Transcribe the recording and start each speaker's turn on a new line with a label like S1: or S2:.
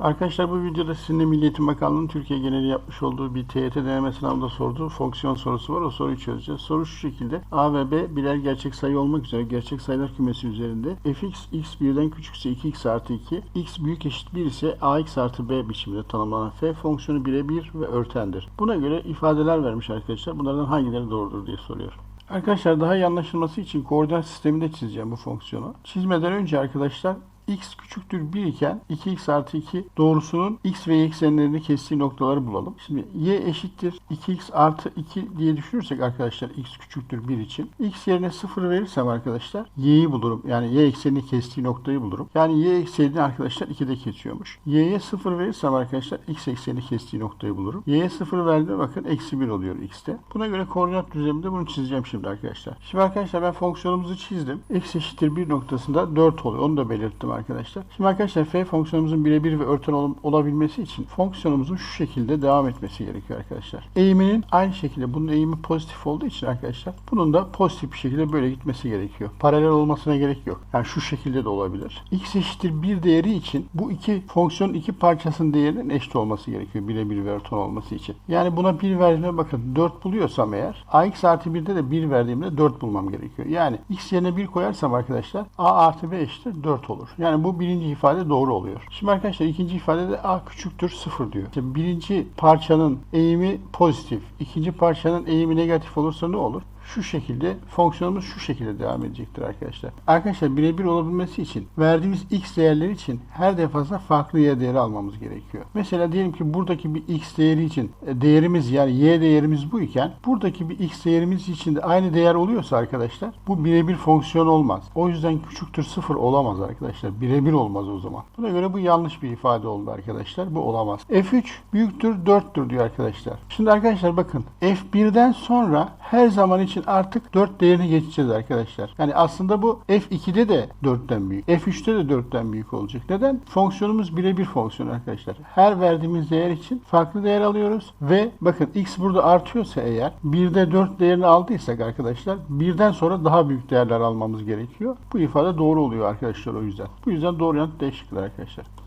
S1: Arkadaşlar bu videoda sizinle Milli Eğitim Bakanlığı'nın Türkiye geneli yapmış olduğu bir TYT deneme sınavında sorduğu fonksiyon sorusu var. O soruyu çözeceğiz. Soru şu şekilde. A ve B birer gerçek sayı olmak üzere gerçek sayılar kümesi üzerinde fx x birden küçükse 2x artı 2, x büyük eşit 1 ise ax artı b biçiminde tanımlanan f fonksiyonu birebir ve örtendir. Buna göre ifadeler vermiş arkadaşlar. Bunlardan hangileri doğrudur diye soruyor. Arkadaşlar daha iyi anlaşılması için koordinat sisteminde çizeceğim bu fonksiyonu. Çizmeden önce arkadaşlar x küçüktür 1 iken 2x artı 2 doğrusunun x ve y eksenlerini kestiği noktaları bulalım. Şimdi y eşittir 2x artı 2 diye düşünürsek arkadaşlar x küçüktür 1 için x yerine 0 verirsem arkadaşlar y'yi bulurum. Yani y eksenini kestiği noktayı bulurum. Yani y eksenini arkadaşlar 2'de kesiyormuş. y'ye 0 verirsem arkadaşlar x eksenini kestiği noktayı bulurum. y'ye 0 verdiğimde bakın eksi 1 oluyor x'te. Buna göre koordinat düzleminde bunu çizeceğim şimdi arkadaşlar. Şimdi arkadaşlar ben fonksiyonumuzu çizdim. x eşittir 1 noktasında 4 oluyor. Onu da belirttim arkadaşlar. Şimdi arkadaşlar f fonksiyonumuzun birebir ve örten ol- olabilmesi için fonksiyonumuzun şu şekilde devam etmesi gerekiyor arkadaşlar. Eğiminin aynı şekilde bunun eğimi pozitif olduğu için arkadaşlar bunun da pozitif bir şekilde böyle gitmesi gerekiyor. Paralel olmasına gerek yok. Yani şu şekilde de olabilir. x eşittir 1 değeri için bu iki fonksiyonun iki parçasının değerinin eşit olması gerekiyor birebir ve örten olması için. Yani buna 1 verdiğimde bakın 4 buluyorsam eğer ax artı 1'de de 1 verdiğimde 4 bulmam gerekiyor. Yani x yerine 1 koyarsam arkadaşlar a artı b eşittir 4 olur. Bu birinci ifade doğru oluyor. Şimdi arkadaşlar ikinci ifadede a küçüktür 0 diyor. İşte birinci parçanın eğimi pozitif, ikinci parçanın eğimi negatif olursa ne olur? Şu şekilde fonksiyonumuz şu şekilde devam edecektir arkadaşlar. Arkadaşlar birebir olabilmesi için verdiğimiz x değerleri için her defasında farklı y değeri almamız gerekiyor. Mesela diyelim ki buradaki bir x değeri için e, değerimiz yani y değerimiz bu iken buradaki bir x değerimiz için de aynı değer oluyorsa arkadaşlar bu birebir fonksiyon olmaz. O yüzden küçüktür sıfır olamaz arkadaşlar. Birebir olmaz o zaman. Buna göre bu yanlış bir ifade oldu arkadaşlar. Bu olamaz. F3 büyüktür 4'tür diyor arkadaşlar. Şimdi arkadaşlar bakın F1'den sonra her zaman için artık 4 değerini geçeceğiz arkadaşlar. Yani aslında bu F2'de de 4'ten büyük. F3'te de 4'ten büyük olacak. Neden? Fonksiyonumuz birebir fonksiyon arkadaşlar. Her verdiğimiz değer için farklı değer alıyoruz ve bakın x burada artıyorsa eğer 1'de 4 değerini aldıysak arkadaşlar birden sonra daha büyük değerler almamız gerekiyor. Bu ifade doğru oluyor arkadaşlar o yüzden. Bu yüzden doğru yanıt D arkadaşlar.